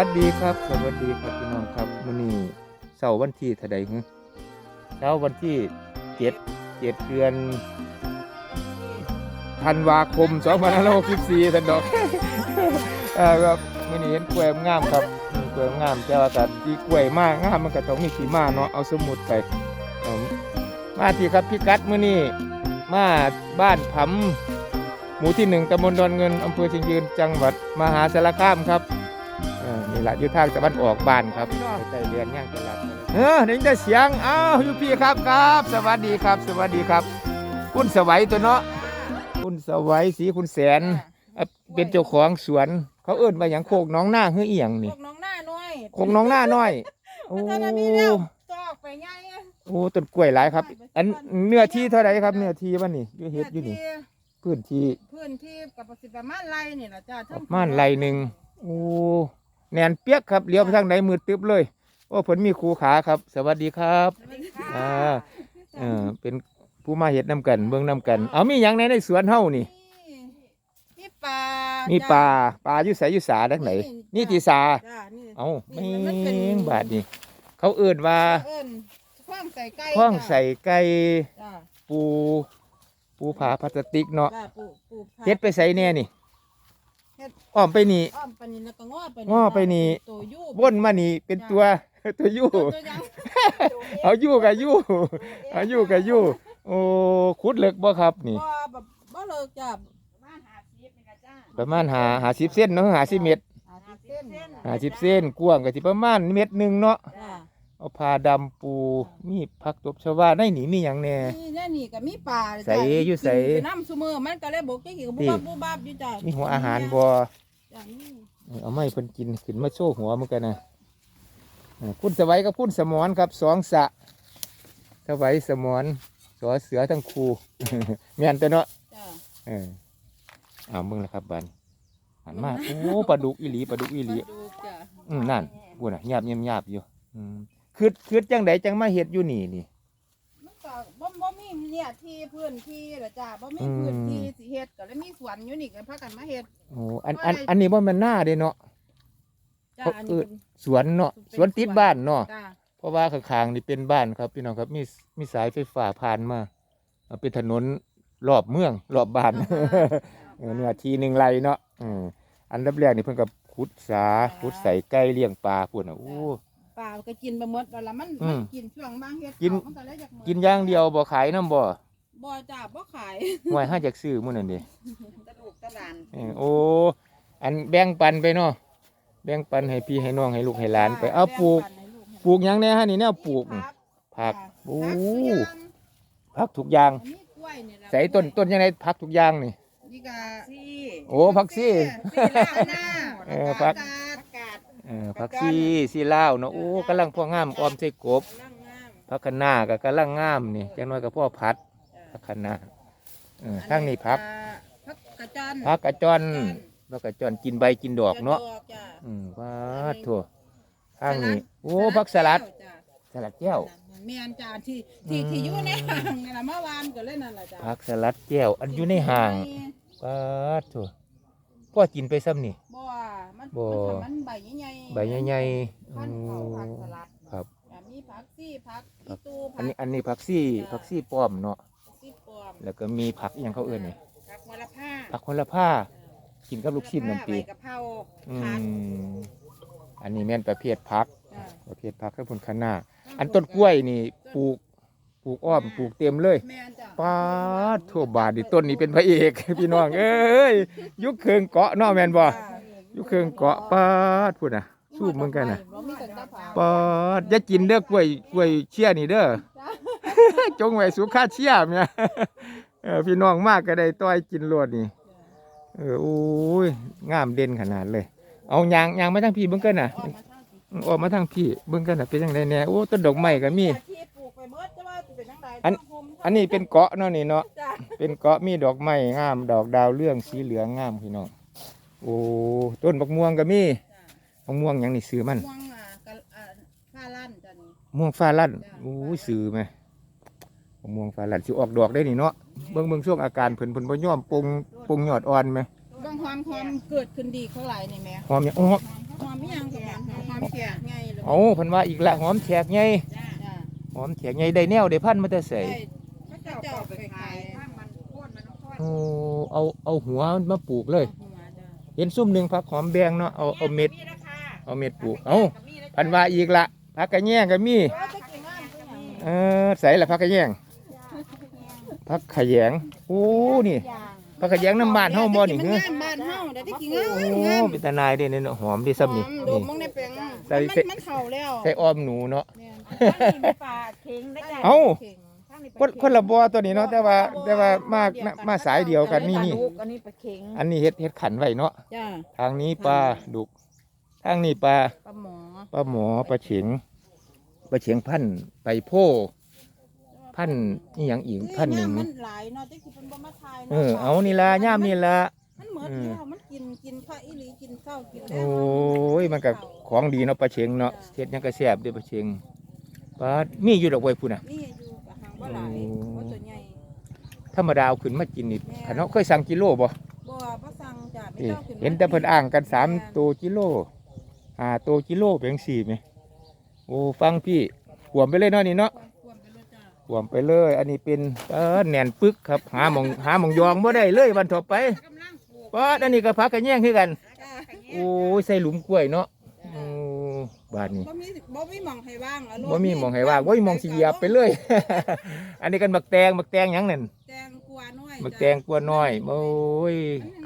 ัสดีครับ สวัสดีครับพี่น้องครับมื้อนี้เสาร์วันที่เท่าใดฮะเช้าวันที่เจ็ดเจ็ดเดือนธันวาคม2564ท่านดอกเอ่าครับมื้อนี้เห็นกล้วยงามครับกล้วยงามแต่ว่าก็ที่กล้วยมากงามมันก็ต้องมีขี้ม้าเนาะเอาสมุดไปมาที่ครับพี่กัดมื้อนี้มาบ้านผำหมู่ที่หนึ่งตำบลดอนเงินอำเภอเชียงยืนจังหวัดมหาสารคามครับ เออนี่แหละอยู่ทางตะวันออกบ้านครับใกล้ๆเรียนย่างตลาดเออได้ยินแต่เสียงอ้าวอยู่พี่ครับครับ สวัสดีครับ สวัสดีครับ คุณสวัยตัวเนาะคุณสวัยสีคุณแสนเอ่อเป็นเจ้าของสวน เขาเอิ้นมาอย่างโคกน้องหน้าเฮือเอียงพนี่วกน้องหน้าน้อยโคกน้องหน้าน้อยโอ้พัฒนามีแล้วจอกไปไงอะโอ้ต้นกล้วยหลายครับ อันเนื้อที่เท่าไหรครับเนื้อที่วันนี้อยู่เฮ็ดอยู่นี่ที่พื้นที่พื้นที่กับประสิทธิ์ประมาณไรนี่แหละจ้าประมาณไรหนึ่ง โอ้แนนเปียกครับเลี้ยวไปทางไหนมืดตึ๊บเลย โอ้ผลมีครูขาครับ สวัสดีครับอ่าเออเป็นผู้มาเห็ดนำกันเบิ่งนำกัน เอามีหยังในในสวนเฮานี่มีปลามีมีปลาปลาอยู่ไสอยู่สาดังไหน นี่ที่สา จ้านี่ เอาแมนี่มันเป็น งบาดนี่เขาเอื่นว่าเอิ้นข้องใส่ไก่ข้องใส่ไก่จ้าปู ปูผาพลาสติกเนาะจ้าปลูกปลูกผักเฮ็ดไปใส่แน่นี่เฮ็ด อ้อมไปนี่ อ้อมไปนี่แล้วก็ง้อไปง้อไปนี่ ตัวยูวนมานี่เป็นตัวตัวยู่ ตัวยังเอายู่กับยู่เอายู่กับยู่โอ้ขุดเลิกบ่ครับนี่ บ่แบบบ่เลิกจ้าประมาณหาหาสิบเส้นเนาะหาสิบเม็ดหาสิบเส้นหาสิบเส้นกว้างก็สิประมาณเม็ดหนึ่งเนาะ จ้า เอาผ้าดำปูมีผักตบชวาในนี่มีหยังแหน่ นี่แน่นี่ก็มีปลาใส่อยู่ใส่กินไปน้ำซุมือมันก็เลยบกจะกินกับบุบบับบุบบับอยู่จ้ะมีหัวอาหารบ่จ้ะนี่เอาไม่เพิ่นกินขึ้นมาโชว์หัวเหมือนกันนะอ่าคุณสวัยกับคุณสมรครับสองสะสวัยสมรสอเสือทั้งคู่ แม่นแต่เนาะจ้ะเออเอามึงละครับบันหันมาโอ้ปลาดุกอีหลีปลาดุกอีหลี ปลาดุกจ้ะ อืมนั่นพูดน่ะหยาบหยาบหยาบอยู่ อืม คืดคืดจังไดจังมาเฮ็ดอยู่นี่นี่ มันก็บ่บ่มีเนี่ยที่พื้นที่หรอจ้ะบ่มีอืม พื้นที่สิเฮ็ดก็เลยมีสวนอยู่นี่ก็พากันมาเฮ็ดโอ้อันอันอันนี้ว่ามันหน้าเด้เนาะ จ้ะเขาอันเอิ้นี้นสวนเนาะสวนติดบ้านเนาะจ้ะเพราะว่าข้างๆนี่เป็นบ้านครับพี่น้องครับมีมีสายไฟฟ้าผ่านมาเอาเป็นถนนรอบเมืองรอบบ้าน เออเนื้อที่หนึ่งไรเนาะอืมอันดับแรกนี่เพิ่นกับขุดสาขุดใส่ไก่เลี้ยงปลาพุ่นน่ะโอ้ ปลาก็กินไปหมดแล้วล่ะมันอืมันมกินช่วงบางเฮ็ดกินเขามันก็เลยอยากหมดกินอย่างเดียวบ่ขายน้ำบ่บ่จ้ะบ่ขายหวยห้าจากซื้อมื้อนั้นเด้กระดูกกระดานเออโอ้อันแบ่งปันไปเนาะแบ่งปันให้พี่ให้น้องให้ลูกให้หลานไปเอาปลูกปลูกหยังแน่ฮะนี่แนวปลูกนี่ผักโอ้ผักทุกอย่างมีกล้วยนี่ล่ะใส่ต้นต้นยังไงผักทุกอย่างนี่ นี่ก็ซี่โอ้ผักซี่ ซี่ลาวหน้าเออผักกาดกาดเออผักซีซีลาวเนาะโอ้กำลังพ่องามออมใส่กบร่างงามผักคะน้าก็กำลังงามนี่จังน้อยก็พ่อพัดผักคะน้าเออทางนี้ผักผักกระจันผักกระจอนผักกระจอนกินใบกินดอกเนาะดอกจ้ะอืมว้าทั่วทางนี้โอ้ผักสลัดจ้ะสลัดแก้วเมียนจ้าที่ที่อืมที่อยู่ในห้างนี่ล่ะเมื่อวานก็เล่นนั่นแหละจ้ะผักสลัดแก้วอันอยู่ในห่างว้าทั่วพ่อกินไปซ้ำนี่บ่ มันบ่มันทำมันใบใหญ่ๆใบใหญ่ๆพันธุ์เขาผักสลัดครับจ้ะมีผักซี่ผักอีตูอัผันกนี้อันนี้ผักซี่ผักซี่ป้อมเนาะซี่ปลอมแล้วก็มีผักอหย่างเขาเอิ้นนี่ผักมะละผ้าผักคนละผ้ากินกับลูกชิ้นน้ำปีใบกะเพราอืผัดมอันนี้แม่นประเภทผัก จ้ะประเภทผักข้าวผลคะน้าอันต้นกล้วยนี่ปลูกปลูกอ้อมปลูกเต็มเลยแม่นจ้ะป้าดทั่วบาทนี่ต้นนี้เป็นพระเอก พี่น้องเอ้ยอยุคเคืองเกาะเนาะแม่นบ่จ้ะ อยุคเคืองเกาะป้าดพูดน่ะ สู้เหมือนกันน่ะบ่มีแต่กะเพราป้าดอย่ากินเด้อกล้วยกล้วยเชี่ยนี่เด้อจ้ะจงไว้สุขาเชี่ยเมียเออพี่น้องมากก็ได้ต้อยกินรวดนี่ เออโอ้ยงามเด่นขนาดเลย เอายางยางมาทางพี่เบิ่งกันน่ะออกมาทางสีออกมาทางพี่เบิ่งกันน่ะเป็นจังไดแน่โอ้ต้นดอกไม้ก็มีที่ปลูกไปเบิดจะว่าสิเป็นจังไดอันต้ภูมิอันนี้เป็นเกาะเนาะนี่เนาะจ้ะเป็นเกาะมีดอกไม้งาม ดอกดาวเรื่องสีเหลืองงามพี่น้อง โอ้ต้นบักม่วงก็มีจ้ะบักม่วงหยังนี่ซื้อมันม่วงอะกะอ่าฟ้าลั่นจ้ะนี่ ม่วงฟ้าลั่นจ้ะ โอ้ยซื้อไหมบักม่วงฟ้าลั่นสิออกดอกได้นี่เนาะเบิ่งเบิ่งช่วงอาการเพิ่นเพิ่นบ่ยอมปรุงปรุงยอดอ่อนไหมบางความความเกิดขึ้นดีเขาหลายนี่แหม่หอมหยังโอ้ความมีหยังกับมันหอเอาเพันว่าอีกละหอมแขกใหญ่จ้าหอมแขกใหญ่ได้แนวได้พันมาแต่ใส่ได้พระเจ้าเจ้าไปขาย โอ้เอาเอาหัวมันมาปลูกเลย หัวจ้า เห็นซุ่มหนึ่งผักหอมแบงเนาะเอาเอาเม็ดเอาเม็ดปลูกเอาพันว่าอีกละผักกระแยงก็มีว่าจะกินงานเป็นหยังเออใส่ละผักกระแยงผักขะแยงโอ้นี่ผักขะแยงน้ำบานเฮาบ่นี่มัเฮ้งานบ้านเฮาได้ได้กินงานโอ้งานเป็นตาหนายเด้เนี่ยเนาะหอมดีซ้ำนี่หอมดูนี่มึงในแปลงใส่มันใส่มันเข่าแล้วใส่อ้อมหนูเนาะแม่นปลาเค็งได้จ้ะเอ้าเข่ง คนคนละบ่อตัวนี้เนาะแต่ว่าแต่ว่ามามามาสายเดียวกันนี่นี่ลูกอันนี้ปลาเค็งอันนี้เฮ็ดเฮ็ดขันไว้เนาะจ้าทางนี้ปลาดุก ทางนี้ปลาปลาหมอปลาหมอปลาเฉียงปลาเฉียงพันธุ์ไปโพพันธุ์นี่ยังอีกพันธุ์หนึ่ง มันหลายเนาะแต่คือเป็นบ่มาทายเอเนาะอเอานี่ละย่ามนี่ละ มันเหมือนอืมแล้วมันกินกินข้าวอีหลีกินข้าวกินแล้โอ้ยมันก็ของดีเนาะปลาเฉียงเนาะเฮ็ดหยังก็แซ่บเด้อปลาเฉียงปลามีอยู่ดอกไว้พุ่นน่ะ นี่อยู่กั บหางบ่หลายโอ้บ่ตัวใหญ่ธรรมดาเอาขึ้นมากินนี่คันเนาะเคยสั่งกิโลบ่บ่บ่สั่งจ้ะไม่เอ้ยต้องขึ้นมาเห็นแต่เพิ่นอ้างกันสามตัวกิโลห้าตัวกิโลเป็นสี่ไหมโอ้ฟังพี่ขวมไปเลยเนาะนี่เนาะควรไปเลยจ้ะขวมไปเลย อันนี้เป็นเออแหนนปึกครับ หาหมองหาหมองยองบ่ได้เลยวันต่อไปกำลังปลูกปอดอันนี้ก็พักกันแย่งคือกันจ้ะโอ้ยใส่หลุมกล้วยเนาะโอ้ บาดนี้บ่มีบ่มีหม่องให้ว่างอะลูกบ่มีหมองให้ว่างบ่มีหมองสิเหยียบไปเลย อันนี้กันบักแตงบักแตงหยังนั่นแตงกวาน้อยบักจ้ะแตงกลัวน้อยโอ้ย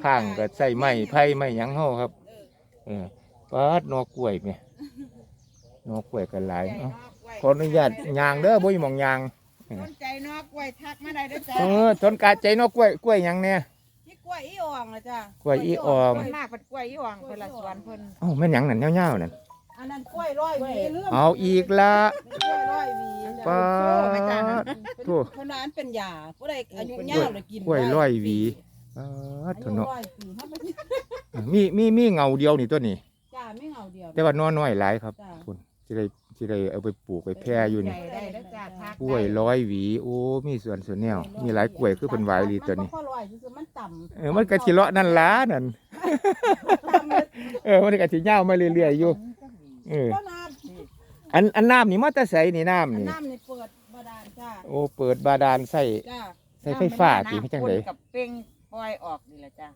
ข้างก็ใส่ไม้ไผ่ไม้หยังเฮาครับ เออเออปาดหนอกล้วยแม่หนอกล้วยกันหลายเอ้าไว้ขออนุญาตยางเด้อบ่มีหมองยางสนใจนอกกล้วยทักมาได้เด้อจ้ะเออทนกาใจนอกกล้วยกล้วยหยังเนี่ยนี่กล้วยอีอ่องนะจ้ะกล้วยอีอ่องเพิ่นมากเป็นกล้วยยี่หวังเพิ่นละสวนเพิ่นเอ้าแม่นหยังนั่นยาวๆนั่น อันนั้นกล้วยร้อยหวีเรื่องเอาอีกละกล้วยร้อยหวีปาจ้ะดโถ่เพราะนั้นเป็นยาผู้ใดอายุยาวเลยกินกล้วยร้อยหวีปาดอาโถยุเนาะร้อยปีถ้าไม่มีมีมีเงาเดียวนี่ตัวนี้ จ้าไม่เอาเดียว แต่ว่านอนน้อยหลายครับจ้ะ คุณสิได้สิได้เอาไปปลูกไปแพร่อยู่นี่ใหญ่ได้แล้วจ้ะทัก กล้วยร้อยหวี โอ้ มีส่วนส่วนแนว มีหลายกล้วยคือเป็นหวายลีตัวนี้ มันบ่ค่อยร้อยคือมันต่ำเออมันก็สิเลาะนั่นล้านั่น ต่ำเลยเออมันก็สิยาวมาเรื่อยๆอยู่ เออก็น้อันอันน้ำนี่มาแต่ใสนี่น้ำำนี่น้ำนี่เปิดบาดาลจ้าโอ้เปิดบาดาลใส่ จ้าใส่ไฟฟ้าติให้จังได๋กับเป้งปล่อยออกนี่แหละจ้ะ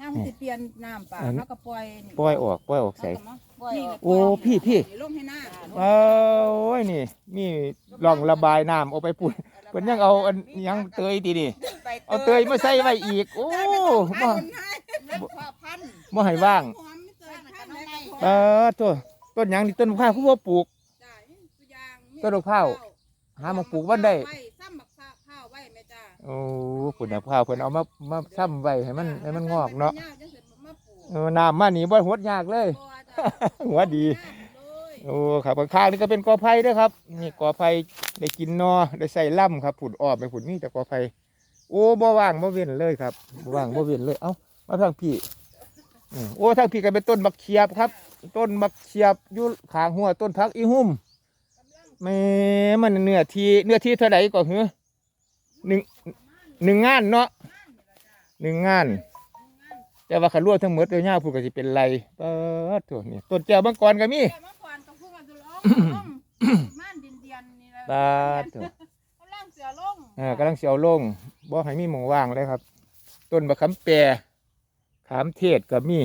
น้ำมันสิเปลี่ยนน้ำเปล่าอันแล้วก็ปล่อยนี่ปล่อยออกปล่อยออกใส่แล้วก็มาปล่อยออกโอ้พี่พี่ ลงให้หน้าเอ้ยนี่มีร่องระบายน้ำเอาไปปุ่นเพิ่นยังเอาอันหยังเตยตินี่ ไปเอาเตยมาใส่ไว้อีก โอ้ได้ไม่ต้องบ่พันให้เล็บขอพันบ่ให้ว่างหอมไม่เตยพันเลยเออตัว ต้นหยังนี่ต้นมะพร้าวคือบ่ปลูก จ้านี่ตัวอย่างมีต้นมะพร้าว หามาปลูกวันได้ไว้ซ้ำมะพร้าวไว้แม่จ้าโอ้พุ่นน่ะพร้าวเพิ่นเอามามาซ้ำไว้ให้มันให้มันงอกเนาะจังสิมาปลูกเออน้ำมานี่บ่หดยากเลย บ่จ้าหัวดีโอ้ครับข้างๆนี่ก็เป็นกอไผ่ด้วยครับ นี่กอไผ่ได้กินนอได้ใส่ล่ำครับผุดออบไปผุดนี่แต่กอไผ่โอ้บ่ว่างบ่เว้นเลยครับบ่ว่างบ่เว้นเลยเอ้ามาทางพี่อืมโอ้ทางพี่ก็เป็นต้นบักเขียบครับ ต้นบักเขียบอยู่ข้างหัวต้นพักอีหุ่มแม่มันเนื้อที่เนื้อที่เท่าไหร่ก็หือหนึ่งหนึ่งงานเนาะหนึ่งงาน แต่ว่าขันรวมทั้งหมดเดี๋ยวย่าพูดก็สิเป็นไรเปิดตัวนี่ต้นแก้วมังกรก็มีแต่เมื่อก่อนก็พูดกันตุลงม่านดินเดียนนี่แหละปาดตัวกำลังเสือลงอ่ากำลังเสียวลงบ่ให้มีหมองว่างเลยครับ ต้นบะขามแปรขามเทศก็มี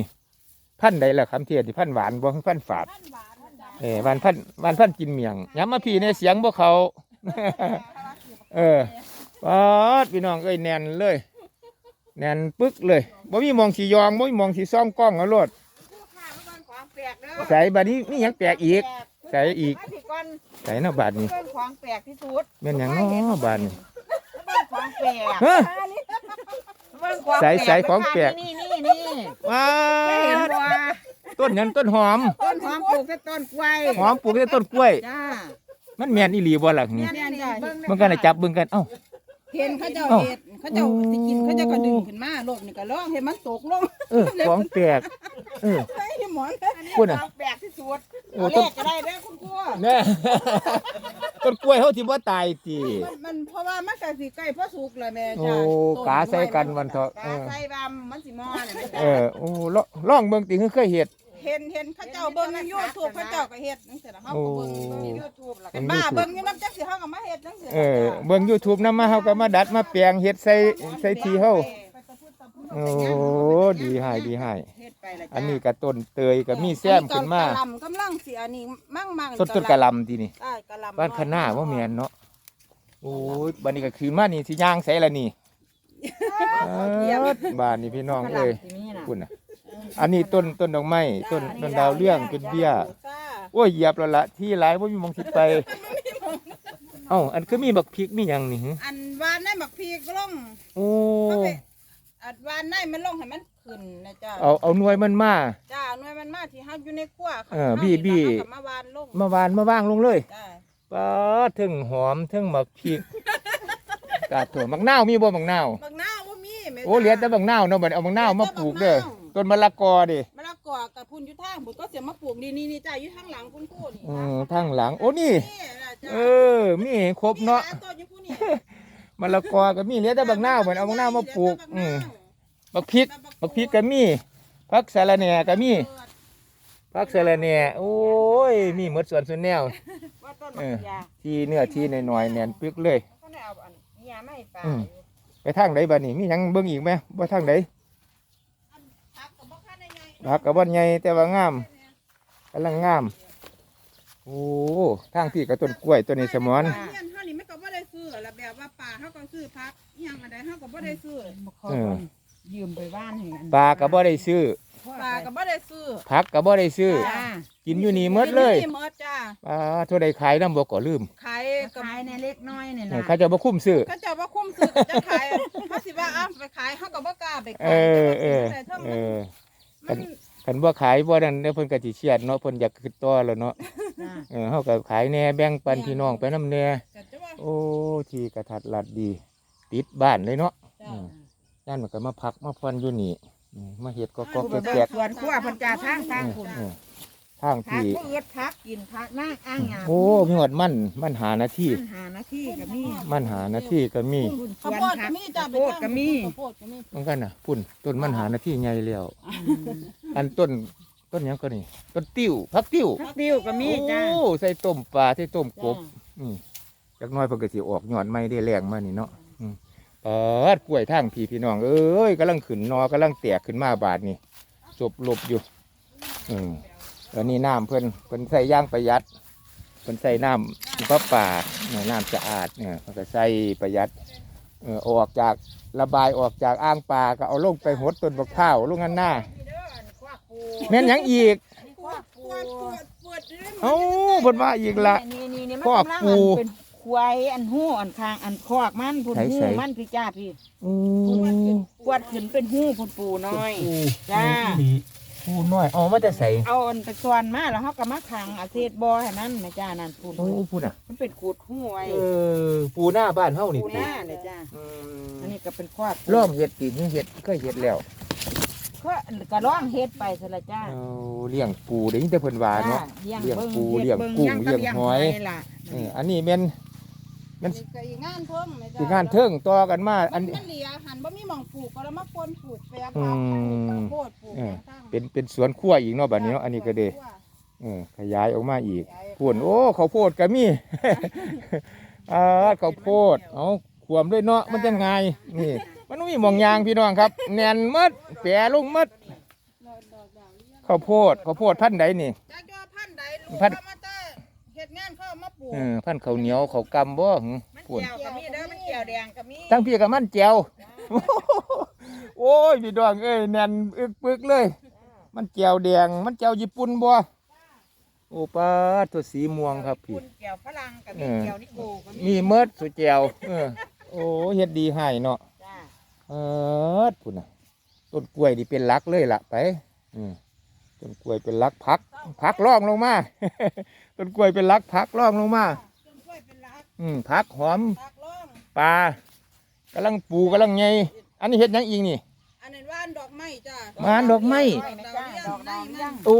พันธุ์ใดล่ะขามเทศที่พันธุ์หวานบ่คือพันธุ์ฝาด ท่านหวานนะจ้าเออหวานพันธุ์หวานพันธุ์กินเมียงย้ำมาพี่ในเสียงบ่เขา เออปาดพี่น้องเอ้ยแน่นเลย แน่นปึกเลยบ่มีหมองสียองบ่มีหมองสีซ่อมกล้องเอาโลดผู้ข้ามันของแปลกเด้อใส่บัดนี้มีหยังแปลกอีก ใส่อีก มาพี่ก่อนใส่เนาะบาดนี้เพิ่นของแปลกที่สุดแม่นหยังเนาะบาดนี้ เพิ่นของแปลกฮะเพิ่นของ ใส่ใส่ของแปลกนี่นี่นี่ว้าเคยเห็นดบ่ต้นหยังต้นหอม ต้นหอมปลูกแต่ต้นกล้วยหอมปลูกในต้นกล้วย จ้า มันแม่นอีหลีบ่ล่ะนี่เนี่ยจ้ะเบิ่งมันก็น่ะจับเบิ่งกัน เอ้า เห็นเขาเจ้าเห็ดเขาเจ้าสิกินเขาเจ้าก็ดึงขึ้นมาโลกนี่ก็ร้องให้มันตกลงเออของแปลกเออไอ้หมอนพูดน่ะของแปลกที่สุดโอ้เอาเลต้นขก็ได้เด้อคุณครูแน่ต้นกล้วยเฮาสิบ่ตายติมันมันเพราะว่ามันก็สิใกล้พอสุกแล้วแม่โอ้จ้ากาใส่กันวันเถอะกาใส่บำมันสิมอน่ะแม่เอจ้ะอโอ้ลองลองเบิ่งติคือเคยเฮ็ด เเห็นเห็นเขาเจ้าเบิ่งใน YouTube เขาเจ้าก็เฮ็ดจังซี่ล่ะเฮาก็เบิ่งโอ้เบิ่งในยู YouTube ทูบแล้วเป็นบ้าเบิ่งอยู่นำจักสิเฮาก็มาเฮ็ดจังซี่เออเบิ่ง YouTube นำมาเฮาก็มาดัดมาแปลงเฮ็ดใส่ใส่ทีเฮาโอ้ดีให้ดีให้เฮ็ดไปละจ้ะอันนี้ก็ต้นเตยก็มีแซมขึ้นมาอักะหล่ำกำลังสิอันนี้มั่งๆต้นต้นกะหลำทีนี่ใช่กะหล่ำบ้านคณะว่าแม่นเนาะ โอ้ยบัดนี้ก็คืนมานี่สิย่างใส่ละนี่เอิ้นบ้านนี่พี่น้องเอ้ยคุณน่ะ อันนี้ต้นต้นดอกไม้ต้นต้นดาวเรื่องเป็นเบี้ยโอ้ยเหยียบแล้วละที่หลายบ่มีหมองสิไป เอ้าอันคือมีบักพริกมีหยังนี่หึอันวานได้บักพีกลงโอ้เขาไปอัดวานได้มันลงให้มันขึ้นนะจ้าเอาเอาหน่วยมันมา จ้าหน่วยมันมาที่เฮาอยู่ในครัวเออบี้บี้เฮาก็มาวานลงมาวานมาวางลงเลยจ้าป๊าดถึงหอมถึงบักพริกกาดถั่วบักนาวมีบ่บักนาวบักนาวบ่มีแม่โอ้เหลือแต่บักนาวเนาะบัดเอาบักนาวมาปลูกเด้อ ต้นมะละกอดิมะละกอกับพุ่นอยู่ทางบุญก็เสียมาปลูกนี่นี่นี่จ้าอยู่ทางหลังคุณครูนี่เออทางหลัง โอ้นี่นี่ ล่ะจ้าเออ มีให้ครบเนาะมีหลยต้นอยู่ผู้นี่มะละกอก็มีเหลือแต่บักนาวบัดเอาบักนาวมาปลูก อืมบักพริก บักพริกก็มีผักสะระแหน่ก็มีผักสะระแหน่โอ้ย มีหมดส่วนส่วนแนว ว่าต้นเอมะอเขือที่เนื้อที่หน่อยๆแน่นปึกเลยก็ได้เอาอันนี้มาให้ปลาอืม ไปทางใดบัดนี้มีหยังเบิ่งอีกไหมบ่ทางใดพักกับบ่คั นได้ไงผักก็บ่ใหญ่แต่ว่างามกำลังงาม โอ้ทางพี่ก็ต้นกล้วยต้นนี้สมอนเฮียนเฮานี่มันก็บ่ได้ซื้อแล้วแบบว่าป่าเฮาก็ซื้อพักอีหยังอันใดเฮาก็บ่ได้ซื้อเออยืมไปบ้านให้กันปลาก็บ่ได้ซื้อป่าก็บ่ได้ซื้อผักก็บ่ได้ซื้อ จ้ากินอยู่นี่หมดเลยกินหมดจ้าปลาเท่าใดขายน้ำบ่ก็ลืมขายกับขายในเล็กน้อยนี่เออนะเขาจะบ่คุ้มซื้อเขาเจ้าว่าคุ้มซื้อจะขายอะเขาสิว่าอ้าวไปขายเขาก็บ่กล้าไปเอขายอเออแต่ถ้าเอมันอ มันคันบ่ขายบ่นั่นเดี๋ยวเพิ่นก็สิเครียดเนาะเพิ่นอยากขึ้นต่อแล้วเนาะจ้าเออเฮาก็ขายแหน่แบ่งปันพี่น้องไปนำแหน่ก็จะว่าโอ้ที่กระทัดรัดดี ติดบ้านเลยเนาะจ้า อืมนั่นมันก็มาพักมาพอนอยู่นี่อืมมาเฮ็ดก็ก็ผู้ไปแกเบิกกสวนครัวเพันจ่าทางทางคุณเออ ทางพักที่ผู้อื่นพักกินพักนั่งอ้างหยาโอ้มีหอดมันมันหาหน้าที่ ปัญหาหน้าที่ก็มีมันหาหน้าที่ก็มีคุณสข้าววนโพดพัก็กมีจ้าข้าวโพดก็มีข้าวโพดก็มีเหมือนกันน่ะพุ่นต้นมันหาหน้าที่ใหญ่แล้วอืมอันต้นต้นหยังก็นี่ต้นติ้วพักติ้วพักติ้วก็มีจ้าโอ้ใส่ต้มปลาใส่ต้มกจ้าบอืมจักหน้อยเพิ่นก็สิออกยอดใหม่ได้แรงมานี่เนาะอืมเปิดกล้วยทางพี่พี่น้อง เอ้ยกำลังขึ้นนอกำลังแตกขึ้นมาบาดนี่จบลบอยู่ อืม แล้วนี่น้ำเพิ่นเพิ่นใส่ย่างประหยัดเพิ่นใส่น้ำปลาป่าเนี่ยน้ำสะอาดเนี่ยเพิ่นก็ใส่ประหยัดเออเอาออกจากระบายออกจากอ่างปลาก็เอาลงไปหดต้นบักข้าวลงอันหน้าแม่นหยังอีกปวดปวดปวดปวดเลยเอ้าเพิ่นว่าอีกละนี่นี่นี่มันคอกกำลังปู อันเป็นควายอันหู้อันคางอันคอกมันพุ่นใส่หู้ใส่ มันพี่จ้าพี่อืกวดขึ้นเป็นหู้พุ่นปูน้อย จ้า ปูน้อยเอามาแต่ใส่เอาอันไปส่วนมาแล้วเขาก็มาขังอาเทศบอให้มันนะจ้านั่นพุ่นโอ้ปูน่ะ มันเป็นขูดหู้ไว้เออปูหน้าบ้านเฮานี่ปูติหน้าเลยจ้าอืมอันนี้ก็เป็นคอกล่องเห็ดติเห็ดเคยเห็ดแล้วก็ก็ร้องเฮ็ดไปซะละจ้าเอาเลี้ยงปูได้ยินแต่เพิ่นว่าเนาะจ้เลี้ยงบิ่ปูฮ็ดเลี้ยงบิ่กุ้งก็เลี้ยงหอยล่ะเอออันนี้แม่นนี่ก็อีกงานเพิ่มนะจ้าสิงานเทิงต่อกันมาอัอันน มันเหลียหันบ่มีหม่องปลูกก็แล้วมาปนปลูกแปลงอืปลามข้าวโพดปลูกเออข้างๆเป็นเป็นสวนครัวอีกเนาะบัดนี้เนาะอันนี้ก็เด้เออขยายออกมาอีกพุ่นโอ้ข้าวโพดก็มี อ่าข้าวโพดเอาขวมด้วยเนาะมันจะไงนี่ มันมีหมองยางพี่น้องครับ แน่นหมดแปรลงหมดข้าวโพดข้าวโพดพันธุ์ใดนี่จากยอพันธุ์ใดลูกพันธุ์เขามาแต่ เฮ็ดงานเขาเอามาปลูกเออพันธุ์ข้าวเหนียวข้าวกำบ่หึมันพุ่นเกี่ยวก็มีเด้อมันเกี่ยวแดงก็มีทั้งพี่กับมันแจวโอ้ยพี่ดองเอ้ยแน่นอึกปึกเลย มันแจวแดง มันแจวญี่ปุ่นบ่โอ้ป้าดตัวสีม่วงครับพี่ คุณเกี่ยวฝรั่งก็มีเออเกี่ยวนิโก้ก็มีมีเมดสุแจวเออโอ้เฮ็ดดีให้เนาะ จ้าเออพุ่นน่ะต้นกล้วยนี่เป็นหลักเลยล่ะไป อืม ต้นกล้วยเป็นหลักพัก พักร่องลงมา ต้นกล้วยเป็นหลักพักร่องลงมาต้นกล้วยเป็นรักอืมพักหอมตักล่องปลากำลังปูกำลังไงอันนี้เฮ็ดหยังอีกนี่ อันนั้นว่านดอกไม้จ้าว่านดอกไม้ดอกดาวเรืองดอกดาวเรืองโอ้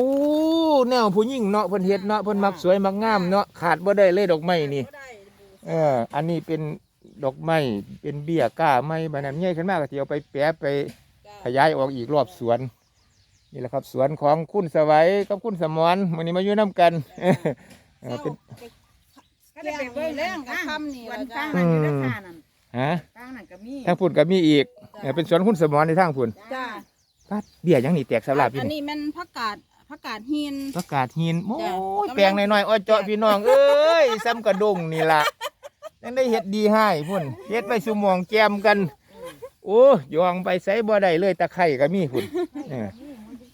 แนวผู้หญิงเนาะเพิ่นเฮ็ดเนาะเพิ่นมักสวยมักงามเนาะขาดบ่ได้เลยดอกไม้นี่บ่ได้บูเออ อันนี้เป็นดอกไม้เป็นเบี้ยก้าไม้บัดนั้นใหญ่ขึ้นมาก็สิเอาไปแปะไปจ้าขยายออกอีกรอบสวน นี่แหละครับสวนของคุณสวัยกับคุณสมรวันนี้มาอยู่น้กันเออเป็นก็ได้ไปเบิ่งแรงกับคำนี่วัล่ะนจ้าข้างนั่นอยู่ด้านข้างนั่นฮะข้างนั่นก็มีทางพุ่นก็มีอีกเออเป็นสวนคุณสมรในทางพุ่นจ้าปัดเบี้ยหยังนี่แตกสลับอยู่อันนี่นี้มันผักกาดผักกาดหิน ประกาศหินโอ้จ้ะยแปลงน้อยๆอ้อยเจาะพี่น้องเอ้ยซ้ำกระดงนี่ล่ะยังได้เฮ็ดดีให้พุ่นเฮ็ดไปสุหมองแจมกัน โอ้ยองไปใส่บ่ได้เลยตะไคร่ก็มีพุ่นเออ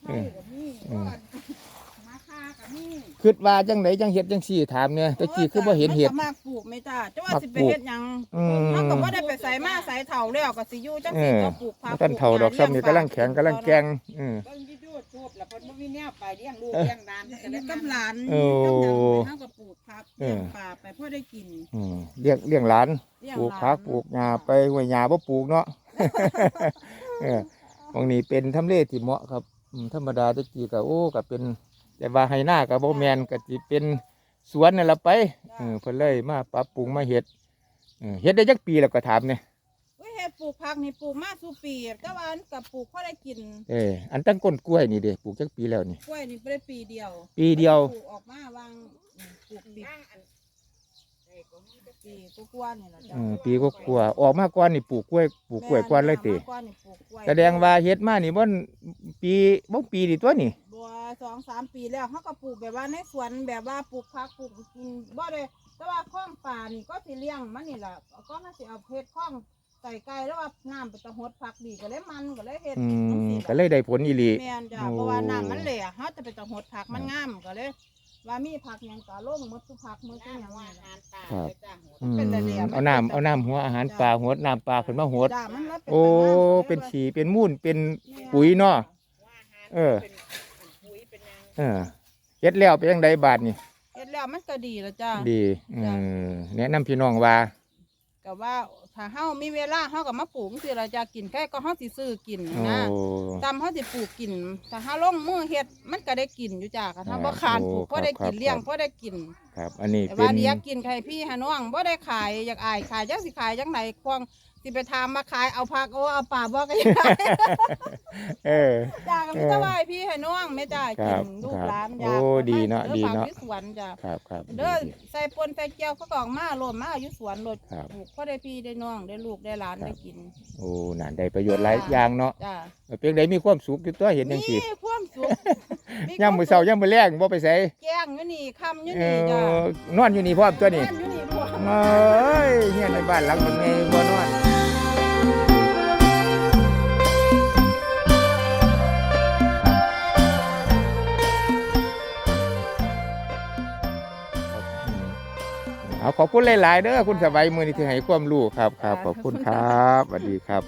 เออเออมาค่าก็มีคิดว่าจังไดจังเฮ็ดจังซี่ถามเนี่ยตะกี้คือบ่เห็นเฮ็ด มัก็มากปลูกไหมจ้าจะว่ามักสิไปปลูกเฮ็ดหยังอืมเขาก็บ่ได้ไปใส่มาใส่เถาแล้วก็สิอยู่จังเอสิอก็ปลูกผักบ่ทันเฒ่าดอกซ้ำนี่กำลังแข็งกำลังแกงเออเบิ่งที่ดูดทูบแล้วเพิ่นบ่มีแนวไปเลี้ยงลูกเออเลี้ยงหลานอัก็นได้นี้กำกำลังลันโอ้เฮาก็ปลูกผักเออ เลี้ยงปลาไปพอได้กินอืมเลี้ยงเลี้ยงหลาน เลี้ยงปลูกหลานผักปลูกหญ้าไปห้วยหญ้าบ่ปลูกเนาะ เออตรงนี้เป็นทำเลที่เหมาะครับอืม ธรรมดาตะกี้ก็โอ้ก็เป็น แต่ว่าให้หน้าก็บ่แม่นก็สิเป็นสวนนั่นล่ะไปเออเพิ่นเลยมาปรับปรุงมาเฮ็ดเออเฮ็ดได้จักปีแล้วก็ถามเนี่ยเว้ยเฮ็ดปลูกผักนี่ปลูกมาสู่ปีแต่ว่าอันก็ปลูกพอได้กินเอออันตั้งก้นกล้วยนี่เด้ปลูกจักปีแล้วนี่ กล้วยนี่บ่ได้ปีเดียวปีเดียว ปลูกออกมาวางอืมปลูกปี ปีกว่าๆนี่ล่ะเอจ้ะอปีก็กลัวาออกมาก่อนนี่ปลูกกล้วยปลูกกล้วยก่อนเลยติแม่นมาก่อนนี่ปลูกกล้วยแสดงว่าเฮ็ดมานี่บ่นปีบ่ปีนี่ตัวนี่ บัวสองสามปีแล้วเขาก็ปลูกแบบว่าในสวนแบบว่าปลูกผักปลูกกินบ่ได้แต่ว่าข้องป่านี่ก็สิเลี้ยงมันนี่แหละก็น่าสิเอาเพชรข้องใส่ไก่แล้วว่าน้ำไปตะหดผักดีก็เลยมันก็เลยเฮ็ดอืจังมซี่ก็เลยได้ผลอีหลี แม่นจ้ะโอ้ เพราะว่าน้ำมันเหลวเขาจะไปตะหดผักมันงามก็เลย ว่ามีผักหยังก็ลงหมดทุกผักหมดทุกหยังว่านี่อาล่ะหารป่าไปจ้างหัวอืมเป็นแต่เดียวเอาน้ำเอาน้ำหัวอาหารปลาหัวน้ำปลาขึ้นมาหดจ้ะมันเลยเป็นโอ้ไปงามเป็นฉี่เป็นมูลเป็น ปุ๋ยเนาะว่าอาหารเออเป็นปุ๋ยเป็นหยังเออเฮ็ดแล้วเป็นจังไดบาดนี่ เฮ็ดแล้วมันก็ดีแล้วจ้ะดีเออแนะนำพี่น้องว่า ก็ว่า ถ้าเฮามีเวลาเฮาก็มาปลูกสิเราจะกินแค่ก็เฮาสิซื้อกินโอ้นะตำเขาสิปลูกกินแต่ถ้าลงมือเฮ็ดมันก็ได้กินอยู่จ้าค่ะถ้าบ่คานปลูกโอ้ก็ได้ครักิบนเลี้ยงครับก็ได้กิน ครับ อันนี้แต่เป็ว่าน เดียวกินใครพี่ฮะน้องบ่ได้ขายอยากอายขายจังสิขายจังไหนควง สิไปถามมาขายเอาผักโอ้เอาป่าบ่ก็ยังขายเออ จ้าก็มีแต่ว่าให้พี่ให้น้องแม่จ้าครักิบนลูกครับหลานโอ้ยากดีเนาะดีเนาะอผักอยู่สวนจ้าครับครับเด้อดีใส่ปนใส่เจียวเขาก็ออกมาโลดมาอยู่สวนโลดครับ ปลูกก็ได้พี่ได้น้องได้ลูกได้หลานได้กิน โอ้นั่นได้ประโยชน์หลายอย่างเนาะจ้าเพียงใดมีความสุขอยู่ตัวเห็นจังซี่มีความสุขย่ำมื้อเช้าย่ำมื้อแลงบ่ไปไสแกงอยู่นี่คำอยู่เอนี่จ้าอนอนอยู่นี่พร้อมตัวนี่ บ้านอยู่นี่พวกเอ้ยเฮียในบ้านหลังมันไงบ่นอน เอาขอบคุณหลาย ๆ เด้อคุณสบายมือนี่ที่ให้ความรู้ครับครับขอบคุณครับสวัสดีครับ